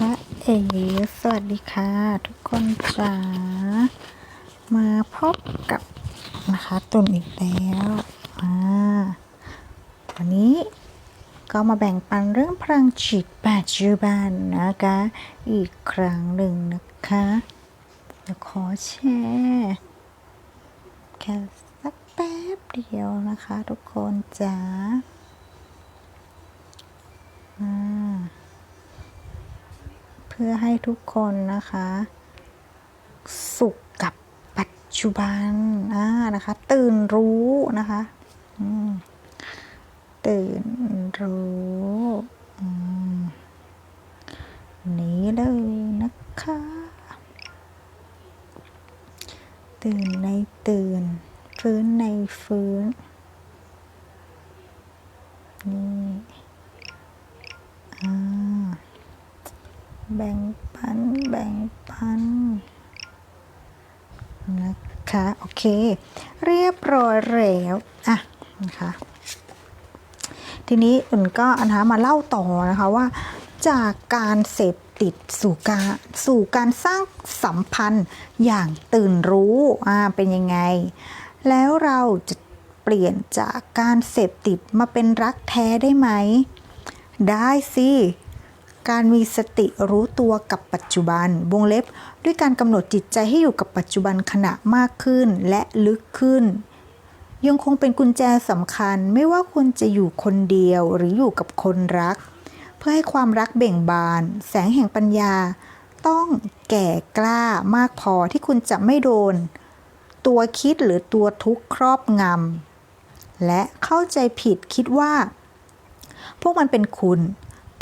จ๊ะเอ๋สวัสดีค่ะ ทุกคนจ๋ามาพบกับนะคะตุนอีกแล้วอ่าวันนี้ก็มาแบ่งปันเรื่องพลังจิตปัจจุบันนะคะ อีกครั้งหนึ่งนะคะเดี๋ยวขอแชร์แค่สักแป๊บเดียวนะคะ ทุกคนจ๋าอ่า พื่อให้ทุกคนนะคะ สุขกับปัจจุบันอ่านะคะ ตื่นรู้นะคะตื่นรู้นี้เลยนะคะ ตื่นในตื่น ฟื้นในฟื้น นี่ อ่า แบ่งปัน แบ่งปัน นะคะ โอเค เรียบร้อยแล้วอะนะคะ ทีนี้อุ่นก็นะคะมาเล่าต่อนะคะว่า จากการเสพติดสู่การสู่การสร้างสัมพันธ์อย่างตื่นรู้อ่าเป็นยังไง แล้วเราจะเปลี่ยนจากการเสพติดมาเป็นรักแท้ได้ไหม ได้สิ การมีสติรู้ตัวกับปัจจุบัน วงเล็บ ด้วยการกำหนดจิตใจให้อยู่กับปัจจุบันขณะมากขึ้นและลึกขึ้น ยังคงเป็นกุญแจสำคัญไม่ว่าคุณจะอยู่คนเดียวหรืออยู่กับคนรัก เพื่อให้ความรักเบ่งบาน แสงแห่งปัญญา ต้องแก่กล้ามากพอที่คุณจะไม่โดน ตัวคิดหรือตัวทุกข์ครอบงำและเข้าใจผิดคิดว่า พวกมันเป็นคุณ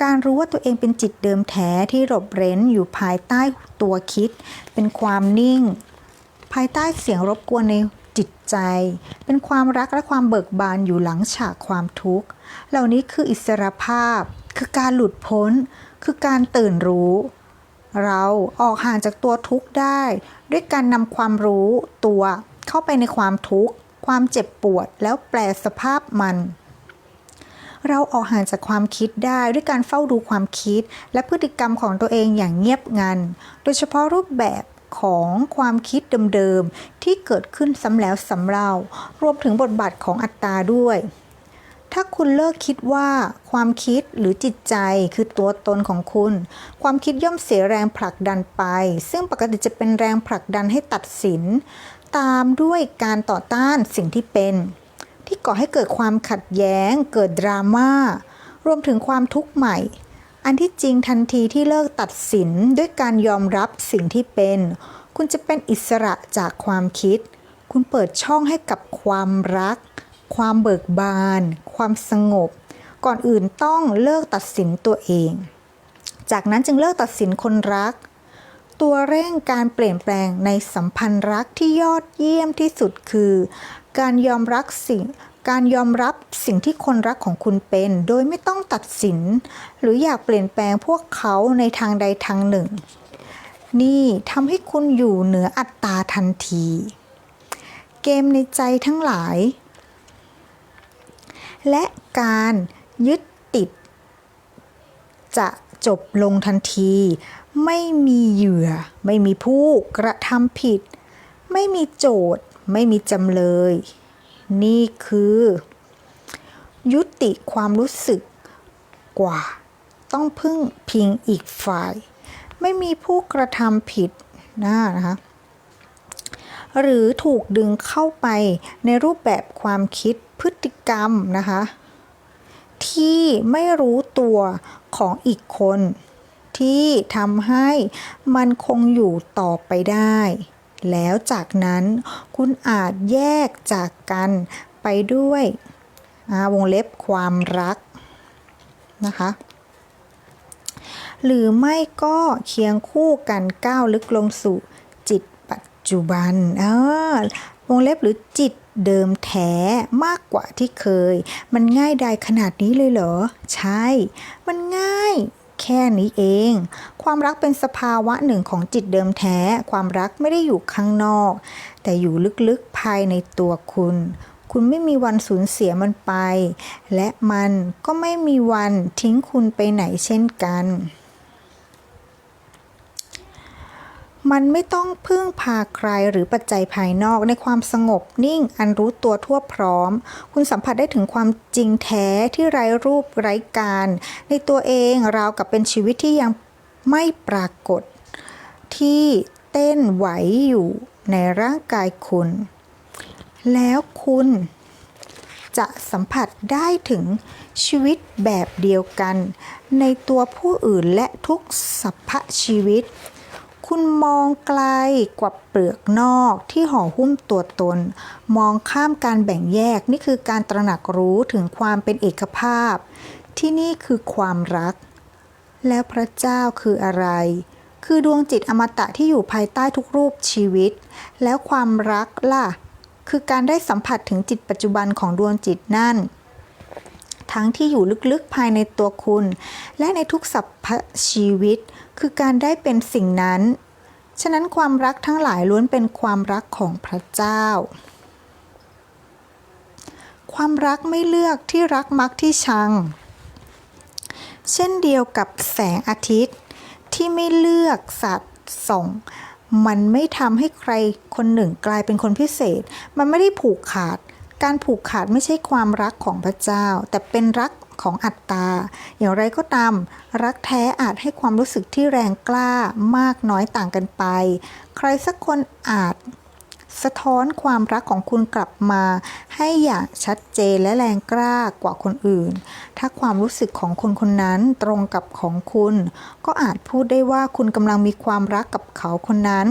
การรู้ว่าตัวเองเป็นจิตเดิมแท้ที่หลบเร้นอยู่ภายใต้ตัวคิด เป็นความนิ่ง ภายใต้เสียงรบกวนในจิตใจ เป็นความรักและความเบิกบานอยู่หลังฉากความทุกข์ เหล่านี้คืออิสรภาพ คือการหลุดพ้น คือการตื่นรู้ เราออกห่างจากตัวทุกข์ได้ ด้วยการนำความรู้ตัวเข้าไปในความทุกข์ ความเจ็บปวดแล้วแปลสภาพมัน เราออกห่างจากความคิดได้ด้วยการเฝ้าดูความคิด และพฤติกรรมของตัวเองอย่างเงียบงัน โดยเฉพาะรูปแบบของความคิดเดิมๆ ที่เกิดขึ้นซ้ำแล้วซ้ำเล่ารวมถึงบทบาทของอัตตาด้วย ถ้าคุณเลิกคิดว่าความคิดหรือจิตใจคือตัวตนของคุณ ความคิดย่อมเสียแรงผลักดันไป ซึ่งปกติจะเป็นแรงผลักดันให้ตัดสิน ตามด้วยการต่อต้านสิ่งที่เป็น ที่ก่อให้เกิดความขัดแย้ง เกิดดราม่ารวมถึงความทุกข์ใหม่ อันที่จริงทันทีที่เลิกตัดสินด้วยการยอมรับสิ่งที่เป็น คุณจะเป็นอิสระจากความคิด คุณเปิดช่องให้กับความรัก ความเบิกบาน ความสงบ ก่อนอื่นต้องเลิกตัดสินตัวเอง จากนั้นจึงเลิกตัดสินคนรัก ตัวเร่งการเปลี่ยนแปลงในสัมพันธ์รักที่ยอดเยี่ยมที่สุดคือ การยอมรับสิ่ง การยอมรับสิ่งที่คนรักของคุณเป็น โดยไม่ต้องตัดสิน หรืออยากเปลี่ยนแปลงพวกเขาในทางใดทางหนึ่ง นี่ทำให้คุณอยู่เหนืออัตตาทันที เกมในใจทั้งหลาย และการยึดติด จะจบลงทันที ไม่มีเหยื่อ ไม่มีผู้กระทำผิด ไม่มีโจทย์ ไม่มีจำเลย นี่คือ ยุติความรู้สึกกว่า ต้องพึ่งพิงอีกฝ่าย ไม่มีผู้กระทำผิดนะนะคะหรือถูกดึงเข้าไปในรูปแบบความคิดพฤติกรรมนะคะ ที่ไม่รู้ตัวของอีกคน ที่ทำให้มันคงอยู่ต่อไปได้ แล้วจากนั้นคุณอาจแยกจากกันไปด้วยวงเล็บความรักนะคะหรือไม่ก็เคียงคู่กันก้าวลึกลงสู่จิตปัจจุบันเออวงเล็บหรือจิตเดิมแท้มากกว่าที่เคย มันง่ายได้ขนาดนี้เลยเหรอ ใช่ มันง่าย แค่นี้เอง ความรักเป็นสภาวะหนึ่งของจิตเดิมแท้ ความรักไม่ได้อยู่ข้างนอก แต่อยู่ลึกๆภายในตัวคุณ คุณไม่มีวันสูญเสียมันไป และมันก็ไม่มีวันทิ้งคุณไปไหนเช่นกัน มันไม่ต้องพึ่งพาใครหรือปัจจัยภายนอกในความสงบนิ่งอันรู้ตัวทั่วพร้อม คุณสัมผัสได้ถึงความจริงแท้ที่ไร้รูปไร้การ ในตัวเองราวกับเป็นชีวิตที่ยังไม่ปรากฏ ที่เต้นไหวอยู่ในร่างกายคุณ แล้วคุณจะสัมผัสได้ถึงชีวิตแบบเดียวกัน ในตัวผู้อื่นและทุกสรรพชีวิต คุณมองไกลกว่าเปลือกนอกที่ห่อหุ้มตัวตน มองข้ามการแบ่งแยกนี่คือการตระหนักรู้ถึงความเป็นเอกภาพ ที่นี่คือความรัก แล้วพระเจ้าคืออะไร คือดวงจิตอมตะที่อยู่ภายใต้ทุกรูปชีวิต แล้วความรักล่ะ คือการได้สัมผัสถึงจิตปัจจุบันของดวงจิตนั่นทั้งที่อยู่ลึกๆภายในตัวคุณ และในทุกสรรพชีวิต คือการได้เป็นสิ่งนั้น ฉะนั้นความรักทั้งหลายล้วนเป็นความรักของพระเจ้า ความรักไม่เลือกที่รักมักที่ชัง เช่นเดียวกับแสงอาทิตย์ที่ไม่เลือกสัตว์ส่องมันไม่ทำให้ใครคนหนึ่งกลายเป็นคนพิเศษ มันไม่ได้ผูกขาด การผูกขาดไม่ใช่ความรักของพระเจ้า แต่เป็นรัก ของอัตตา อย่างไรก็ตาม รักแท้อาจให้ความรู้สึกที่แรงกล้ามากน้อยต่างกันไป ใครสักคนอาจสะท้อนความรักของคุณกลับมา ให้อย่างชัดเจนและแรงกล้ากว่าคนอื่น ถ้าความรู้สึกของคนคนนั้นตรงกับของคุณ ก็อาจพูดได้ว่าคุณกำลังมีความรักกับเขาคนนั้น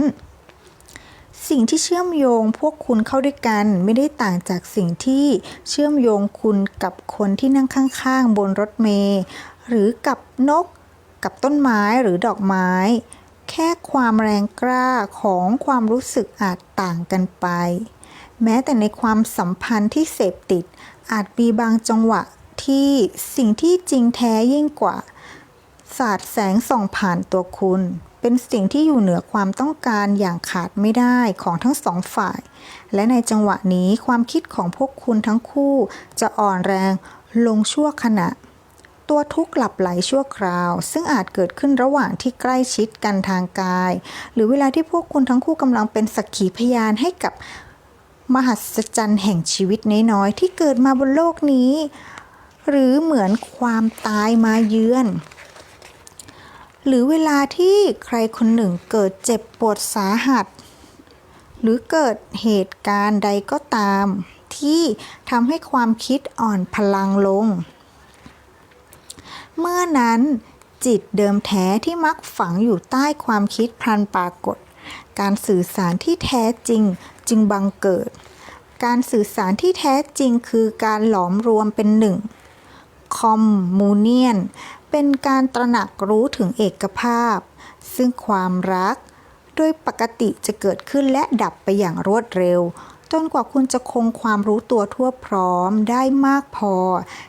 สิ่งที่เชื่อมโยงพวกคุณเข้าด้วยกันไม่ได้ต่างจากสิ่งที่เชื่อมโยงคุณกับคนที่นั่งข้างๆ บนรถเมล์หรือกับนก กับต้นไม้หรือดอกไม้ แค่ความแรงกล้าของความรู้สึกอาจต่างกันไป แม้แต่ในความสัมพันธ์ที่เสพติด อาจมีบางจังหวะที่สิ่งที่จริงแท้ยิ่งกว่า สาดแสงส่องผ่านตัวคุณ เป็นสิ่งที่อยู่เหนือความต้องการอย่างขาดไม่ได้ของทั้งสองฝ่าย และในจังหวะนี้ความคิดของพวกคุณทั้งคู่จะอ่อนแรงลงชั่วขณะ ตัวทุกข์หลับไหลชั่วคราว ซึ่งอาจเกิดขึ้นระหว่างที่ใกล้ชิดกันทางกาย หรือเวลาที่พวกคุณทั้งคู่กำลังเป็นสักขีพยานให้กับมหัศจรรย์แห่งชีวิตน้อยๆที่เกิดมาบนโลกนี้ หรือเหมือนความตายมาเยือน หรือเวลาที่ใครคนหนึ่งเกิดเจ็บปวดสาหัส หรือเกิดเหตุการณ์ใดก็ตาม ที่ทำให้ความคิดอ่อนพลังลง เมื่อนั้นจิตเดิมแท้ที่มักฝังอยู่ใต้ความคิดพลันปรากฏ การสื่อสารที่แท้จริงจึงบังเกิด การสื่อสารที่แท้จริงคือการหลอมรวมเป็นหนึ่งคอมมูเนียน เป็นการตระหนักรู้ถึงเอกภาพ ซึ่งความรัก โดยปกติจะเกิดขึ้นและดับไปอย่างรวดเร็ว จนกว่าคุณจะคงความรู้ตัวทั่วพร้อมได้มากพอ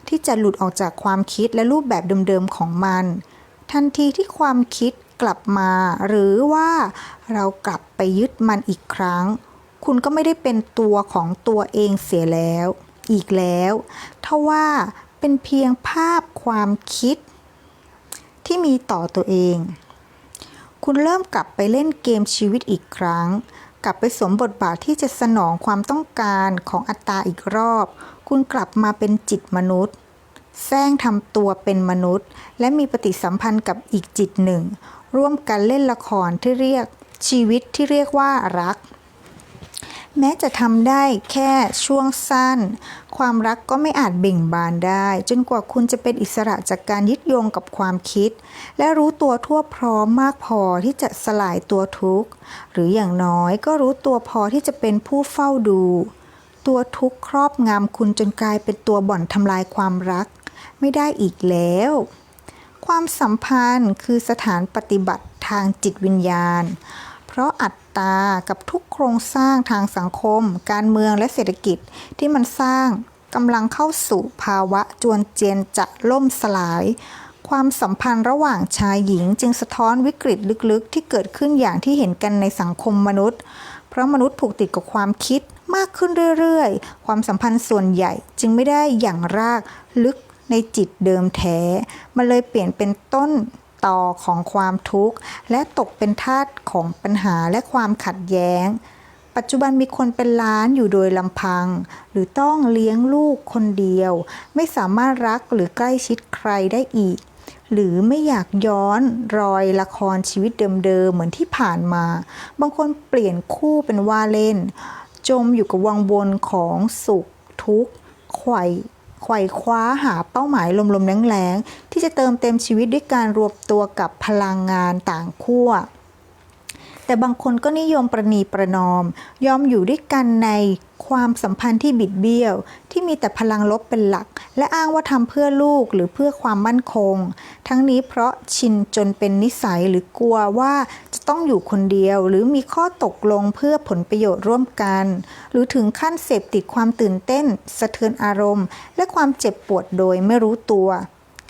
ที่จะหลุดออกจากความคิดและรูปแบบเดิมๆของมัน ทันทีที่ความคิดกลับมา หรือว่าเรากลับไปยึดมันอีกครั้ง คุณก็ไม่ได้เป็นตัวของตัวเองเสียแล้ว อีกแล้วทว่าเป็นเพียงภาพความคิด ที่มีต่อตัวเอง คุณเริ่มกลับไปเล่นเกมชีวิตอีกครั้ง กลับไปสวมบทบาทที่จะสนองความต้องการของอัตตาอีกรอบ คุณกลับมาเป็นจิตมนุษย์แซงทำตัวเป็นมนุษย์ และมีปฏิสัมพันธ์กับอีกจิตหนึ่ง ร่วมกันเล่นละครที่เรียกชีวิตที่เรียกว่ารัก แม้จะทำได้แค่ช่วงสั้น ความรักก็ไม่อาจเบ่งบานได้ จนกว่าคุณจะเป็นอิสระจากการยึดโยงกับความคิด และรู้ตัวทั่วพร้อมมากพอที่จะสลายตัวทุกข์ หรืออย่างน้อยก็รู้ตัวพอที่จะเป็นผู้เฝ้าดู ตัวทุกข์ครอบงำคุณจนกลายเป็นตัวบ่อนทำลายความรัก ไม่ได้อีกแล้ว ความสัมพันธ์คือสถานปฏิบัติทางจิตวิญญาณ เพราะอัต ตากับทุกโครงสร้างทางสังคม การเมืองและเศรษฐกิจที่มันสร้างกำลังเข้าสู่ภาวะจวนเจียนจะล่มสลาย ความสัมพันธ์ระหว่างชายหญิงจึงสะท้อนวิกฤตลึกๆ ที่เกิดขึ้นอย่างที่เห็นกันในสังคมมนุษย์ เพราะมนุษย์ผูกติดกับความคิดมากขึ้นเรื่อยๆ ความสัมพันธ์ส่วนใหญ่จึงไม่ได้อย่างรากลึกในจิตเดิมแท้ มันเลยเปลี่ยนเป็นต้น ต่อของความทุกข์ และตกเป็นทาสของปัญหาและความขัดแย้ง ปัจจุบันมีคนเป็นล้านอยู่โดยลำพัง หรือต้องเลี้ยงลูกคนเดียว ไม่สามารถรักหรือใกล้ชิดใครได้อีก หรือไม่อยากย้อนรอยละครชีวิตเดิมๆเหมือนที่ผ่านมา บางคนเปลี่ยนคู่เป็นว่าเล่น จมอยู่กับวังวนของสุขทุกข์ไขว่ ไขว่คว้าหาเป้าหมายลมๆแรงๆ ที่จะเติมเต็มชีวิตด้วยการรวมตัวกับพลังงานต่างขั้วแต่บางคนก็นิยมประนีประนอม ยอมอยู่ด้วยกันในความสัมพันธ์ที่บิดเบี้ยว ที่มีแต่พลังลบเป็นหลัก และอ้างว่าทำเพื่อลูกหรือเพื่อความมั่นคง ทั้งนี้เพราะชินจนเป็นนิสัยหรือกลัวว่าจะต้องอยู่คนเดียว หรือมีข้อตกลงเพื่อผลประโยชน์ร่วมกัน หรือถึงขั้นเสพติดความตื่นเต้น สะเทือนอารมณ์ และความเจ็บปวดโดยไม่รู้ตัว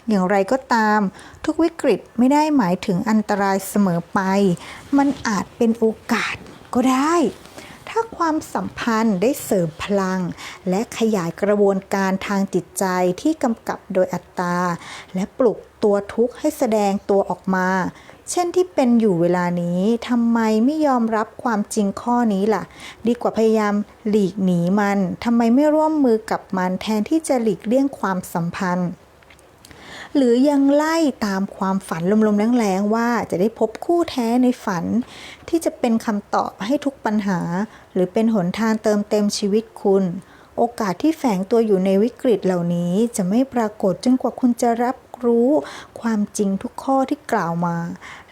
อย่างไรก็ตาม ทุกวิกฤตไม่ได้หมายถึงอันตรายเสมอไป มันอาจเป็นโอกาสก็ได้ ถ้าความสัมพันธ์ได้เสริมพลัง และขยายกระบวนการทางจิตใจที่กำกับโดยอัตตา และปลุกตัวทุกข์ให้แสดงตัวออกมา เช่นที่เป็นอยู่เวลานี้ทำไมไม่ยอมรับความจริงข้อนี้ล่ะ ดีกว่าพยายามหลีกหนีมันทำไมไม่ร่วมมือกับมันแทนที่จะหลีกเลี่ยงความสัมพันธ์ หรือยังไล่ตามความฝันลมๆแรงๆว่าจะได้พบคู่แท้ในฝัน ที่จะเป็นคำตอบให้ทุกปัญหา หรือเป็นหนทางเติมเต็มชีวิตคุณ โอกาสที่แฝงตัวอยู่ในวิกฤตเหล่านี้จะไม่ปรากฏจนกว่าคุณจะรับรู้ความจริงทุกข้อที่กล่าวมา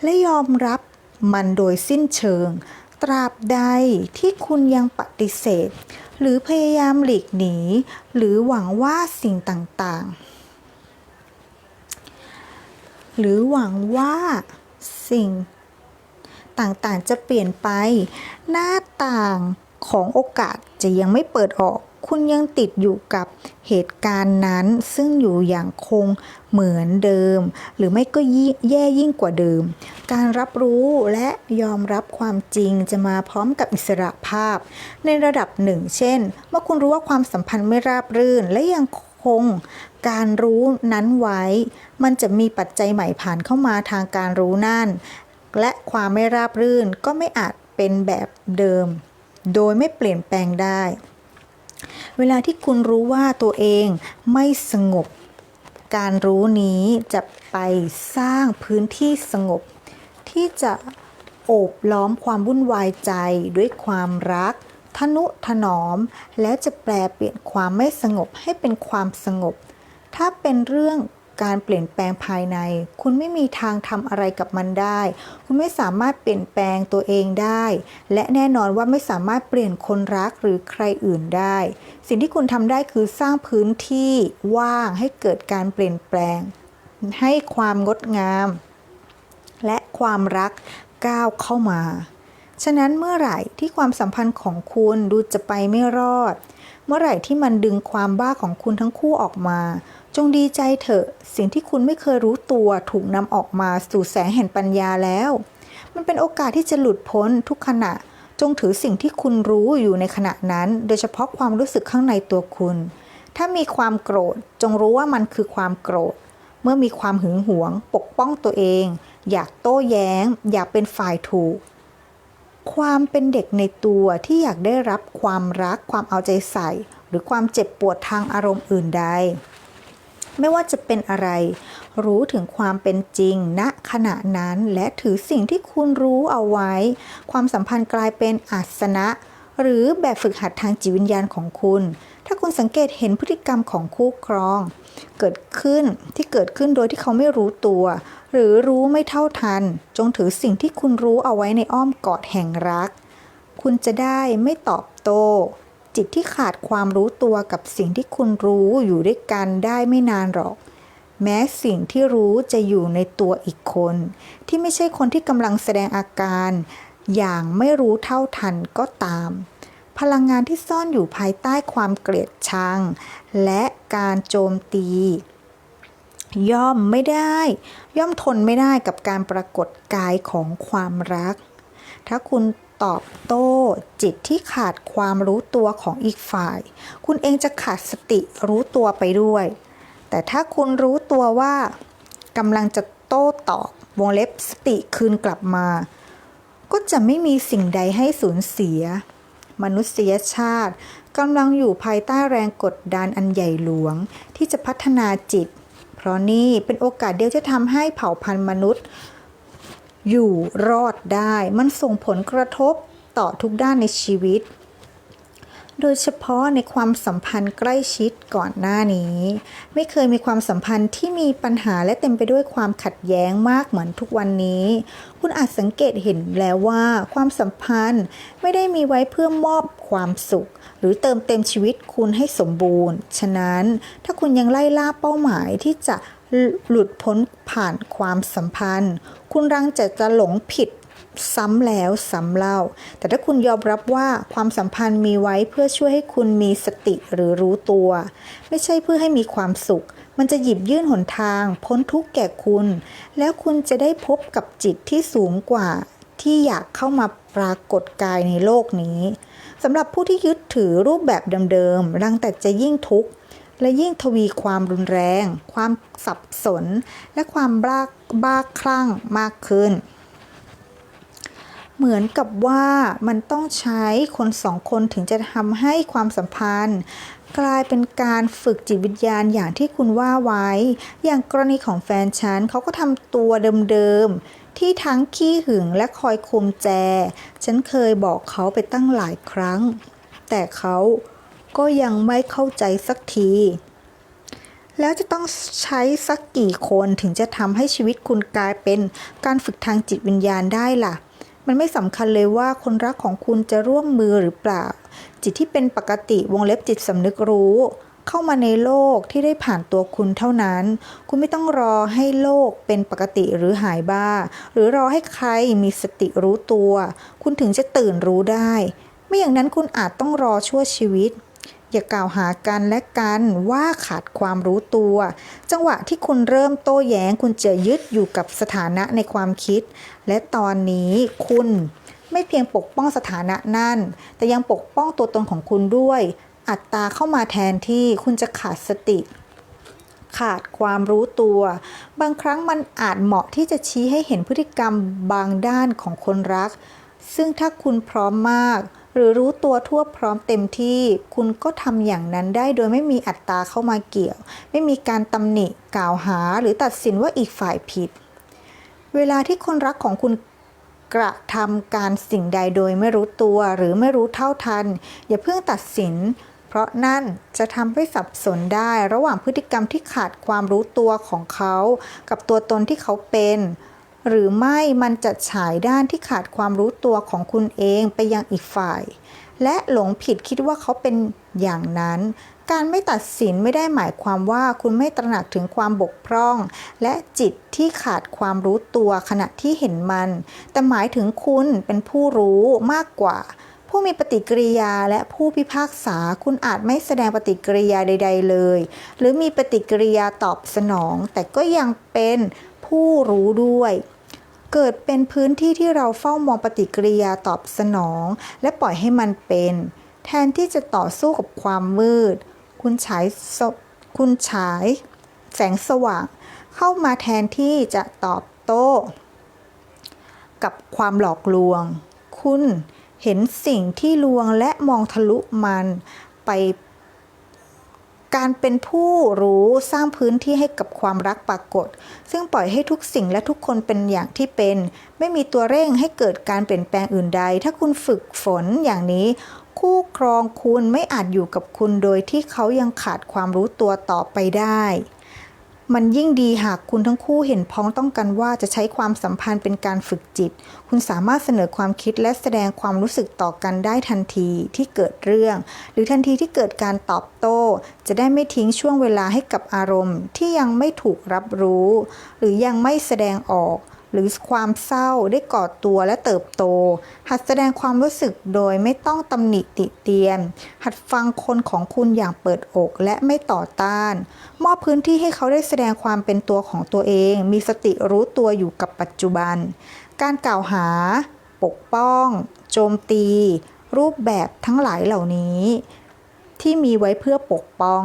และยอมรับมันโดยสิ้นเชิง ตราบใดที่คุณยังปฏิเสธ หรือพยายามหลีกหนี หรือหวังว่าสิ่งต่างๆ หรือหวังว่าสิ่งต่างๆ จะเปลี่ยนไป หน้าต่างของโอกาสจะยังไม่เปิดออก คุณยังติดอยู่กับเหตุการณ์นั้นซึ่งอยู่อย่างคงเหมือนเดิม หรือไม่ก็แย่ยิ่งกว่าเดิม การรับรู้และยอมรับความจริงจะมาพร้อมกับอิสระภาพ ในระดับหนึ่ง เช่น เมื่อคุณรู้ว่าความสัมพันธ์ไม่ราบรื่นและยังคง การรู้นั้นไว้ มันจะมีปัจจัยใหม่ผ่านเข้ามาทางการรู้นั่น และความไม่ราบรื่นก็ไม่อาจเป็นแบบเดิม โดยไม่เปลี่ยนแปลงได้ เวลาที่คุณรู้ว่าตัวเองไม่สงบ การรู้นี้จะไปสร้างพื้นที่สงบ ที่จะโอบล้อมความวุ่นวายใจด้วยความรักทนุถนอม แล้วจะแปลเปลี่ยนความไม่สงบให้เป็นความสงบ ถ้าเป็นเรื่องการเปลี่ยนแปลงภายใน คุณไม่มีทางทำอะไรกับมันได้ คุณไม่สามารถเปลี่ยนแปลงตัวเองได้ และแน่นอนว่าไม่สามารถเปลี่ยนคนรักหรือใครอื่นได้ สิ่งที่คุณทำได้คือสร้างพื้นที่ว่างให้เกิดการเปลี่ยนแปลง ให้ความงดงาม และความรักก้าวเข้ามา ฉะนั้นเมื่อไหร่ที่ความสัมพันธ์ของคุณดูจะไปไม่รอด เมื่อไหร่ที่มันดึงความบ้าของคุณทั้งคู่ออกมา จงดีใจเถอะ สิ่งที่คุณไม่เคยรู้ตัวถูกนำออกมาสู่แสงแห่งปัญญาแล้ว มันเป็นโอกาสที่จะหลุดพ้นทุกขณะ จงถือสิ่งที่คุณรู้อยู่ในขณะนั้น โดยเฉพาะความรู้สึกข้างในตัวคุณ ถ้ามีความโกรธ จงรู้ว่ามันคือความโกรธ เมื่อมีความหึงหวง ปกป้องตัวเอง อยากโต้แย้ง อยากเป็นฝ่ายถูก ความเป็นเด็กในตัวที่อยากได้รับความรักความเอาใจใส่ หรือความเจ็บปวดทางอารมณ์อื่นใด ไม่ว่าจะเป็นอะไร รู้ถึงความเป็นจริงณขณะนั้นและถือสิ่งที่คุณรู้เอาไว้ ความสัมพันธ์กลายเป็นอาสนะ หรือแบบฝึกหัดทางจิตวิญญาณของคุณ ถ้าคุณสังเกตเห็นพฤติกรรมของคู่ครอง เกิดขึ้นที่เกิดขึ้นโดยที่เขาไม่รู้ตัว หรือรู้ไม่เท่าทัน จงถือสิ่งที่คุณรู้เอาไว้ในอ้อมกอดแห่งรัก คุณจะได้ไม่ตอบโต้ จิตที่ขาดความรู้ตัวกับสิ่งที่คุณรู้อยู่ด้วยกันได้ไม่นานหรอก แม้สิ่งที่รู้จะอยู่ในตัวอีกคน ที่ไม่ใช่คนที่กำลังแสดงอาการ อย่างไม่รู้เท่าทันก็ตาม พลังงานที่ซ่อนอยู่ภายใต้ความเกลียดชัง และการโจมตี ย่อมไม่ได้ ย่อมทนไม่ได้กับการปรากฏกายของความรัก ถ้าคุณตอบโต้จิตที่ขาดความรู้ตัวของอีกฝ่าย คุณเองจะขาดสติรู้ตัวไปด้วย แต่ถ้าคุณรู้ตัวว่ากำลังจะโต้ตอบวงเล็บสติคืนกลับมา ก็จะไม่มีสิ่งใดให้สูญเสีย มนุษยชาติกำลังอยู่ภายใต้แรงกดดันอันใหญ่หลวง ที่จะพัฒนาจิต เพราะนี่เป็นโอกาสเดียวที่ทำให้เผ่าพันธุ์มนุษย์ อยู่รอดได้ มันส่งผลกระทบต่อทุกด้านในชีวิต โดยเฉพาะในความสัมพันธ์ใกล้ชิดก่อนหน้านี้ ไม่เคยมีความสัมพันธ์ที่มีปัญหาและเต็มไปด้วยความขัดแย้งมากเหมือนทุกวันนี้ คุณอาจสังเกตเห็นแล้วว่าความสัมพันธ์ไม่ได้มีไว้เพื่อมอบความสุข หรือเติมเต็มชีวิตคุณให้สมบูรณ์ ฉะนั้นถ้าคุณยังไล่ล่าเป้าหมายที่จะหลุดพ้นผ่านความสัมพันธ์ คุณรังจะจะหลงผิด ซ้ำแล้วซ้ำเล่า แต่ถ้าคุณยอมรับว่าความสัมพันธ์มีไว้เพื่อช่วยให้คุณมีสติหรือรู้ตัว ไม่ใช่เพื่อให้มีความสุข มันจะหยิบยื่นหนทาง พ้นทุกข์แก่คุณ แล้วคุณจะได้พบกับจิตที่สูงกว่า ที่อยากเข้ามาปรากฏกายในโลกนี้สำหรับผู้ที่ยึดถือรูปแบบเดิมๆรังแต่จะยิ่งทุกข์และยิ่งทวีความรุนแรง ความสับสน และความบ้าบ้าคลั่งมากขึ้น เหมือนกับว่ามันต้องใช้คนสองคนถึงจะทำให้ความสัมพันธ์ กลายเป็นการฝึกจิตวิญญาณอย่างที่คุณว่าไว้ อย่างกรณีของแฟนฉันเขาก็ทำตัวเดิมๆ ที่ทั้งขี้หึงและคอยคุมแจ ฉันเคยบอกเขาไปตั้งหลายครั้ง แต่เขาก็ยังไม่เข้าใจสักที แล้วจะต้องใช้สักกี่คนถึงจะทำให้ชีวิตคุณกลายเป็นการฝึกทางจิตวิญญาณได้ล่ะ มันไม่สำคัญเลยว่าคนรักของคุณจะร่วมมือหรือเปล่า จิตที่เป็นปกติวงเล็บจิตสำนึกรู้เข้ามาในโลกที่ได้ผ่านตัวคุณเท่านั้น คุณไม่ต้องรอให้โลกเป็นปกติหรือหายบ้า หรือรอให้ใครมีสติรู้ตัว คุณถึงจะตื่นรู้ได้ ไม่อย่างนั้นคุณอาจต้องรอชั่วชีวิต อย่ากล่าวหากันและกันว่าขาดความรู้ตัว จังหวะที่คุณเริ่มโต้แย้งคุณจะยึดอยู่กับสถานะในความคิด และตอนนี้คุณไม่เพียงปกป้องสถานะนั่น แต่ยังปกป้องตัวตนของคุณด้วย อัตตาเข้ามาแทนที่คุณจะขาดสติขาดความรู้ตัว บางครั้งมันอาจเหมาะที่จะชี้ให้เห็นพฤติกรรมบางด้านของคนรัก ซึ่งถ้าคุณพร้อมมาก หรือรู้ตัวทั่วพร้อมเต็มที่ คุณก็ทำอย่างนั้นได้โดยไม่มีอัตตาเข้ามาเกี่ยว ไม่มีการตำหนิกล่าวหาหรือตัดสินว่าอีกฝ่ายผิด เวลาที่คนรักของคุณกระทำการสิ่งใดโดยไม่รู้ตัวหรือไม่รู้เท่าทัน อย่าเพิ่งตัดสิน เพราะนั่นจะทำให้สับสนได้ระหว่างพฤติกรรมที่ขาดความรู้ตัวของเขา กับตัวตนที่เขาเป็น หรือไม่มันจะฉายด้านที่ขาดความรู้ตัวของคุณเองไปยังอีกฝ่าย และหลงผิดคิดว่าเขาเป็นอย่างนั้น การไม่ตัดสินไม่ได้หมายความว่าคุณไม่ตระหนักถึงความบกพร่อง และจิตที่ขาดความรู้ตัวขณะที่เห็นมัน แต่หมายถึงคุณเป็นผู้รู้มากกว่าผู้มีปฏิกิริยาและผู้พิพากษาคุณอาจไม่แสดงปฏิกิริยาใด ๆ เลย หรือมีปฏิกิริยาตอบสนอง แต่ก็ยังเป็นผู้รู้ด้วย เกิดเป็นพื้นที่ที่เราเฝ้ามองปฏิกิริยาตอบสนอง และปล่อยให้มันเป็น แทนที่จะต่อสู้กับความมืด คุณฉายคุณฉาย แสงสว่าง เข้ามาแทนที่จะตอบโต้ กับความหลอกลวง คุณเห็นสิ่งที่ลวงและมองทะลุมันไป การเป็นผู้รู้สร้างพื้นที่ให้กับความรักปรากฏ ซึ่งปล่อยให้ทุกสิ่งและทุกคนเป็นอย่างที่เป็น ไม่มีตัวเร่งให้เกิดการเปลี่ยนแปลงอื่นใด ถ้าคุณฝึกฝนอย่างนี้ คู่ครองคุณไม่อาจอยู่กับคุณโดยที่เขายังขาดความรู้ตัวต่อไปได้ มันยิ่งดีหากคุณทั้งคู่เห็นพ้องต้องกันว่าจะใช้ความสัมพันธ์เป็นการฝึกจิต คุณสามารถเสนอความคิดและแสดงความรู้สึกต่อกันได้ทันทีที่เกิดเรื่อง หรือทันทีที่เกิดการตอบโต้ จะได้ไม่ทิ้งช่วงเวลาให้กับอารมณ์ ที่ยังไม่ถูกรับรู้ หรือยังไม่แสดงออก หรือความเศร้าได้ก่อตัวและเติบโต หัดแสดงความรู้สึกโดยไม่ต้องตำหนิติเตียน หัดฟังคนของคุณอย่างเปิดอกและไม่ต่อต้าน มอบพื้นที่ให้เขาได้แสดงความเป็นตัวของตัวเอง มีสติรู้ตัวอยู่กับปัจจุบัน การกล่าวหา ปกป้อง โจมตี รูปแบบทั้งหลายเหล่านี้ ที่มีไว้เพื่อปกป้อง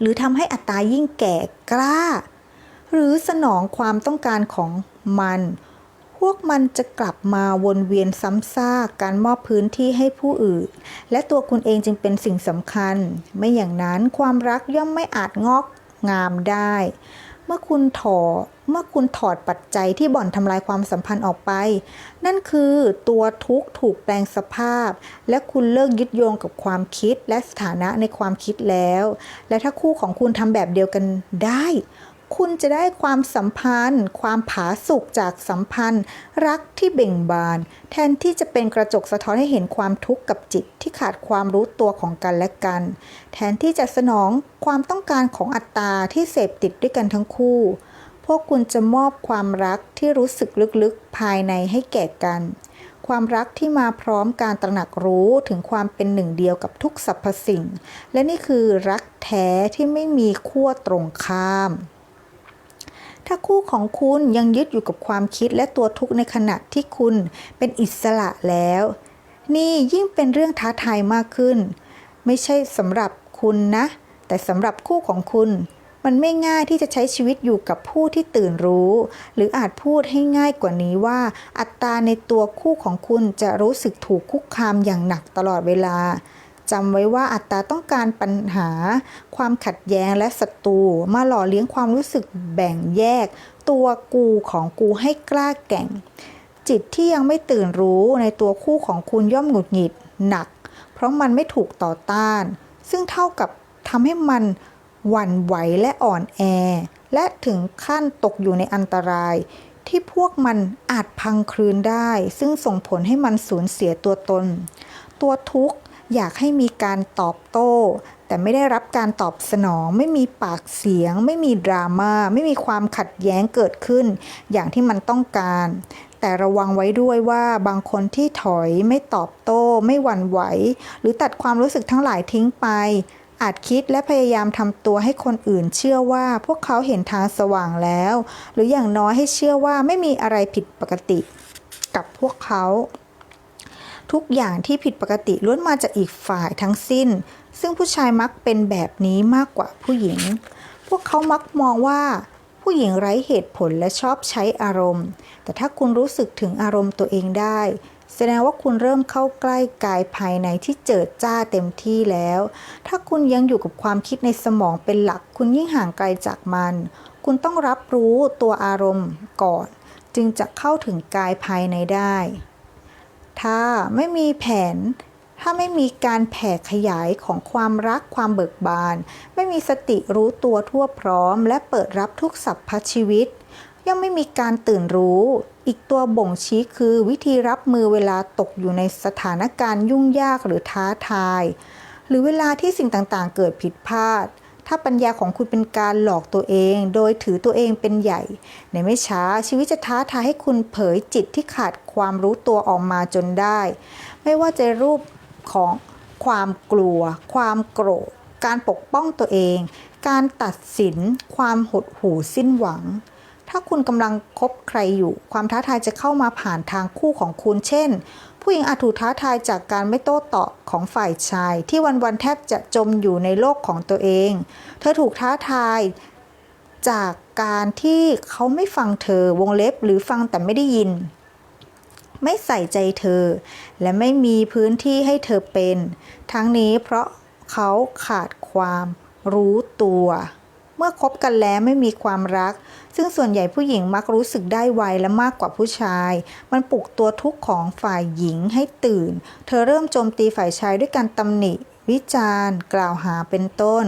หรือทำให้อัตตายิ่งแก่กล้า หรือสนองความต้องการของมัน พวกมันจะกลับมาวนเวียนซ้ำซากการมอบพื้นที่ให้ผู้อื่น และตัวคุณเองจึงเป็นสิ่งสำคัญ ไม่อย่างนั้นความรักย่อมไม่อาจงอกงามได้ เมื่อคุณถอดเมื่อคุณถอดปัจจัยที่บ่อนทำลายความสัมพันธ์ออกไป นั่นคือตัวทุกข์ถูกแปลงสภาพ และคุณเลิกยึดโยงกับความคิดและสถานะในความคิดแล้ว และถ้าคู่ของคุณทำแบบเดียวกันได้ คุณจะได้ความสัมพันธ์ ความผาสุกจากสัมพันธ์ รักที่เบ่งบาน แทนที่จะเป็นกระจกสะท้อนให้เห็นความทุกข์กับจิตที่ขาดความรู้ตัวของกันและกัน แทนที่จะสนองความต้องการของอัตตาที่เสพติดด้วยกันทั้งคู่ พวกคุณจะมอบความรักที่รู้สึกลึกๆภายในให้แก่กัน ความรักที่มาพร้อมการตระหนักรู้ถึงความเป็นหนึ่งเดียวกับทุกสรรพสิ่ง และนี่คือรักแท้ที่ไม่มีขั้วตรงข้าม ถ้าคู่ของคุณยังยึดอยู่กับความคิดและตัวทุกข์ในขณะที่คุณเป็นอิสระแล้ว นี่ยิ่งเป็นเรื่องท้าทายมากขึ้น ไม่ใช่สำหรับคุณนะ แต่สำหรับคู่ของคุณ มันไม่ง่ายที่จะใช้ชีวิตอยู่กับผู้ที่ตื่นรู้ หรืออาจพูดให้ง่ายกว่านี้ว่า อัตราในตัวคู่ของคุณจะรู้สึกถูกคุกคามอย่างหนักตลอดเวลา จำไว้ว่าอัตตาต้องการปัญหา ความขัดแย้งและศัตรูมาหล่อเลี้ยงความรู้สึกแบ่งแยก ตัวกูของกูให้กล้าแก่ง จิตที่ยังไม่ตื่นรู้ในตัวคู่ของคุณย่อมหงุดหงิดหนัก เพราะมันไม่ถูกต่อต้าน ซึ่งเท่ากับทำให้มันหวั่นไหวและอ่อนแอ และถึงขั้นตกอยู่ในอันตราย ที่พวกมันอาจพังคลืนได้ ซึ่งส่งผลให้มันสูญเสียตัวตน ตัวทุกข์ อยากให้มีการตอบโต้ แต่ไม่ได้รับการตอบสนอง ไม่มีปากเสียง ไม่มีดราม่าไม่มีความขัดแย้งเกิดขึ้น อย่างที่มันต้องการ แต่ระวังไว้ด้วยว่าบางคนที่ถอยไม่ตอบโต้ ไม่หวั่นไหว หรือตัดความรู้สึกทั้งหลายทิ้งไปอาจคิดและพยายามทำตัวให้คนอื่นเชื่อว่าพวกเขาเห็นทางสว่างแล้ว หรืออย่างน้อยให้เชื่อว่าไม่มีอะไรผิดปกติ กับพวกเขา ทุกอย่างที่ผิดปกติล้วนมาจากอีกฝ่ายทั้งสิ้น ซึ่งผู้ชายมักเป็นแบบนี้มากกว่าผู้หญิง พวกเขามักมองว่าผู้หญิงไร้เหตุผลและชอบใช้อารมณ์ แต่ถ้าคุณรู้สึกถึงอารมณ์ตัวเองได้ แสดงว่าคุณเริ่มเข้าใกล้กายภายในที่เจิดจ้าเต็มที่แล้ว ถ้าคุณยังอยู่กับความคิดในสมองเป็นหลัก คุณยิ่งห่างไกลจากมัน คุณต้องรับรู้ตัวอารมณ์ก่อน จึงจะเข้าถึงกายภายในได้ ถ้าไม่มีแผน ถ้าไม่มีการแผ่ขยายของความรักความเบิกบาน ไม่มีสติรู้ตัวทั่วพร้อม และเปิดรับทุกสัพพชีวิต ย่อมไม่มีการตื่นรู้ อีกตัวบ่งชี้คือวิธีรับมือเวลาตกอยู่ในสถานการณ์ยุ่งยากหรือท้าทาย หรือเวลาที่สิ่งต่างๆ เกิดผิดพลาด ถ้าปัญญาของคุณเป็นการหลอกตัวเอง โดยถือตัวเองเป็นใหญ่ ในไม่ช้าชีวิตจะท้าทายให้คุณเผยจิตที่ขาดความรู้ตัวออกมาจนได้ ไม่ว่าจะรูปของความกลัว ความโกรธ การปกป้องตัวเอง การตัดสิน ความหดหู่สิ้นหวัง ถ้าคุณกำลังคบใครอยู่ ความท้าทายจะเข้ามาผ่านทางคู่ของคุณ เช่น ผู้หญิงอาจถูกท้าทายจากการไม่โต้ตอบของฝ่ายชาย ที่วันๆแทบจะจมอยู่ในโลกของตัวเอง เธอถูกท้าทายจากการที่เขาไม่ฟังเธอวงเล็บหรือฟังแต่ไม่ได้ยิน ไม่ใส่ใจเธอ และไม่มีพื้นที่ให้เธอเป็น ทั้งนี้เพราะเขาขาดความรู้ตัว เมื่อคบกันแล้วไม่มีความรัก ซึ่งส่วนใหญ่ผู้หญิงมักรู้สึกได้ไวและมากกว่าผู้ชาย มันปลุกตัวทุกข์ของฝ่ายหญิงให้ตื่น เธอเริ่มโจมตีฝ่ายชายด้วยการตำหนิ วิจารณ์ กล่าวหาเป็นต้น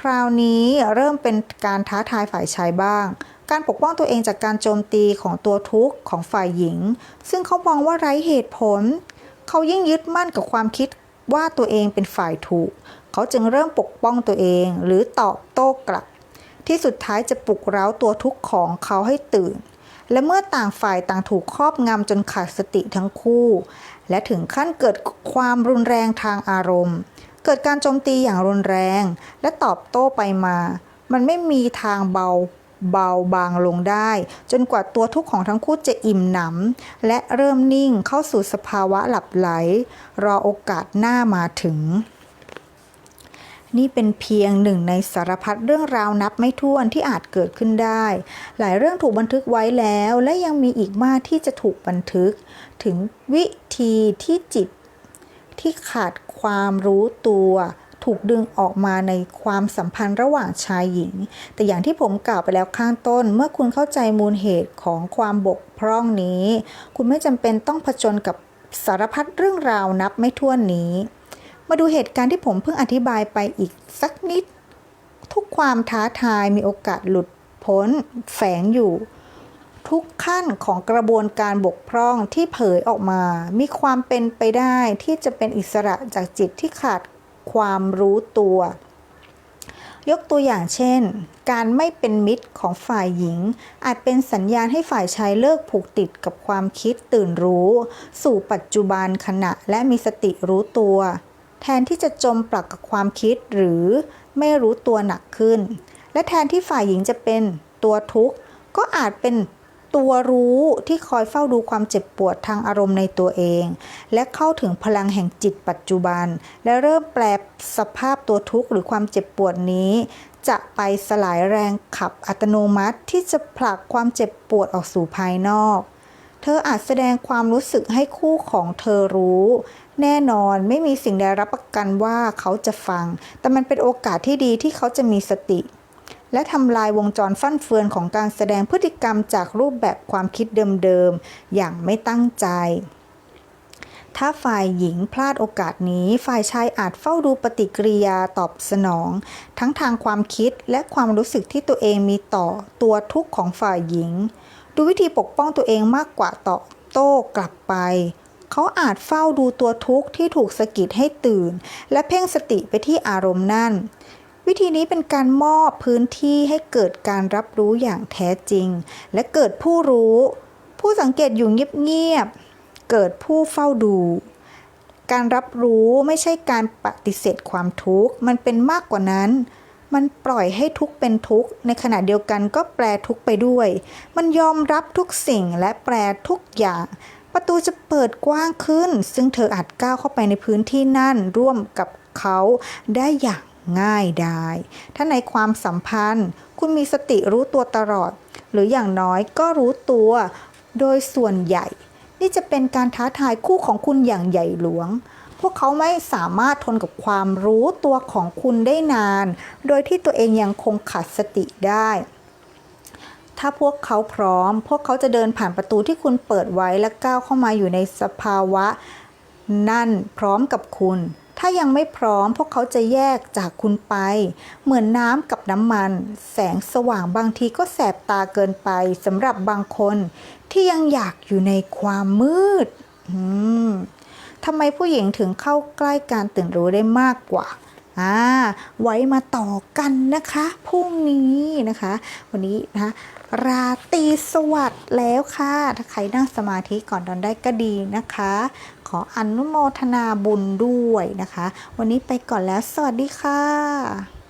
คราวนี้เริ่มเป็นการท้าทายฝ่ายชายบ้างการปกป้องตัวเองจากการโจมตีของตัวทุกข์ของฝ่ายหญิง ซึ่งเขามองว่าไร้เหตุผล เขายิ่งยึดมั่นกับความคิดว่าตัวเองเป็นฝ่ายถูก เขาจึงเริ่มปกป้องตัวเองหรือตอบโต้กลับ ที่สุดท้ายจะปลุกเร้าตัวทุกข์ของเขาให้ตื่น และเมื่อต่างฝ่ายต่างถูกครอบงำจนขาดสติทั้งคู่ และถึงขั้นเกิดความรุนแรงทางอารมณ์ เกิดการโจมตีอย่างรุนแรง และตอบโต้ไปมา มันไม่มีทางเบาเบาบางลงได้ จนกว่าตัวทุกข์ของทั้งคู่จะอิ่มหนำและเริ่มนิ่งเข้าสู่สภาวะหลับไหล รอโอกาสหน้ามาถึง นี่เป็นเพียงหนึ่งในสารพัดเรื่องราวนับไม่ถ้วนที่อาจเกิดขึ้นได้ หลายเรื่องถูกบันทึกไว้แล้ว และยังมีอีกมากที่จะถูกบันทึก ถึงวิธีที่จิต ที่ขาดความรู้ตัวถูกดึงออกมาในความสัมพันธ์ระหว่างชายหญิง แต่อย่างที่ผมกล่าวไปแล้วข้างต้น เมื่อคุณเข้าใจมูลเหตุของความบกพร่องนี้ คุณไม่จำเป็นต้องผจญกับสารพัดเรื่องราวนับไม่ถ้วนนี้ มาดูเหตุการณ์ที่ผมเพิ่งอธิบายไปอีกสักนิด ทุกความท้าทายมีโอกาสหลุดพ้นแฝงอยู่ ทุกขั้นของกระบวนการบกพร่องที่เผยออกมา มีความเป็นไปได้ที่จะเป็นอิสระจากจิตที่ขาดความรู้ตัว ยกตัวอย่างเช่น การไม่เป็นมิตรของฝ่ายหญิง อาจเป็นสัญญาณให้ฝ่ายชายเลิกผูกติดกับความคิดตื่นรู้ สู่ปัจจุบันขณะและมีสติรู้ตัว แทนที่จะจมปลักกับความคิดหรือไม่รู้ตัวหนักขึ้น และแทนที่ฝ่ายหญิงจะเป็นตัวทุกข์ ก็อาจเป็นตัวรู้ที่คอยเฝ้าดูความเจ็บปวดทางอารมณ์ในตัวเอง และเข้าถึงพลังแห่งจิตปัจจุบัน และเริ่มแปลสภาพตัวทุกข์หรือความเจ็บปวดนี้ จะไปสลายแรงขับอัตโนมัติที่จะผลักความเจ็บปวดออกสู่ภายนอก เธออาจแสดงความรู้สึกให้คู่ของเธอรู้ แน่นอนไม่มีสิ่งใดรับประกันว่าเขาจะฟัง แต่มันเป็นโอกาสที่ดีที่เขาจะมีสติ และทำลายวงจรฟั่นเฟือนของการแสดงพฤติกรรมจากรูปแบบความคิดเดิมๆ อย่างไม่ตั้งใจ ถ้าฝ่ายหญิงพลาดโอกาสนี้ ฝ่ายชายอาจเฝ้าดูปฏิกิริยาตอบสนอง ทั้งทางความคิดและความรู้สึกที่ตัวเองมีต่อตัวทุกข์ของฝ่ายหญิง ดูวิธีปกป้องตัวเองมากกว่าตอบโต้กลับไป เขาอาจเฝ้าดูตัวทุกข์ที่ถูกสะกิดให้ตื่น และเพ่งสติไปที่อารมณ์นั่น วิธีนี้เป็นการมอบพื้นที่ให้เกิดการรับรู้อย่างแท้จริง และเกิดผู้รู้ ผู้สังเกตอยู่เงียบๆเกิดผู้เฝ้าดู การรับรู้ไม่ใช่การปฏิเสธความทุกข์มันเป็นมากกว่านั้นมันปล่อยให้ทุกข์เป็นทุกข์ในขณะเดียวกันก็แปลทุกข์ไปด้วย มันยอมรับทุกสิ่งและแปลทุกอย่าง ประตูจะเปิดกว้างขึ้น ซึ่งเธออาจก้าวเข้าไปในพื้นที่นั่นร่วมกับเขาได้อย่างง่ายดายถ้าในความสัมพันธ์ คุณมีสติรู้ตัวตลอด หรืออย่างน้อยก็รู้ตัวโดยส่วนใหญ่ นี่จะเป็นการท้าทายคู่ของคุณอย่างใหญ่หลวง พวกเขาไม่สามารถทนกับความรู้ตัวของคุณได้นาน โดยที่ตัวเองยังคงขาดสติได้ ถ้าพวกเขาพร้อม พวกเขาจะเดินผ่านประตูที่คุณเปิดไว้และก้าวเข้ามาอยู่ในสภาวะ นั่นพร้อมกับคุณ ถ้ายังไม่พร้อม พวกเขาจะแยกจากคุณไป เหมือนน้ำกับน้ำมัน แสงสว่างบางทีก็แสบตาเกินไปสำหรับบางคนที่ยังอยากอยู่ในความมืดมทำไมผู้หญิงถึงเข้าใกล้การตื่นรู้ได้มากกว่าอ่าไว้มาต่อกันนะคะพรุ่งนี้นะคะ วันนี้นะคะ ราตรีสวัสดิ์แล้วค่ะ ถ้าใครนั่งสมาธิก่อนนอนได้ก็ดีนะคะ ขออนุโมทนาบุญด้วยนะคะ วันนี้ไปก่อนแล้ว สวัสดีค่ะ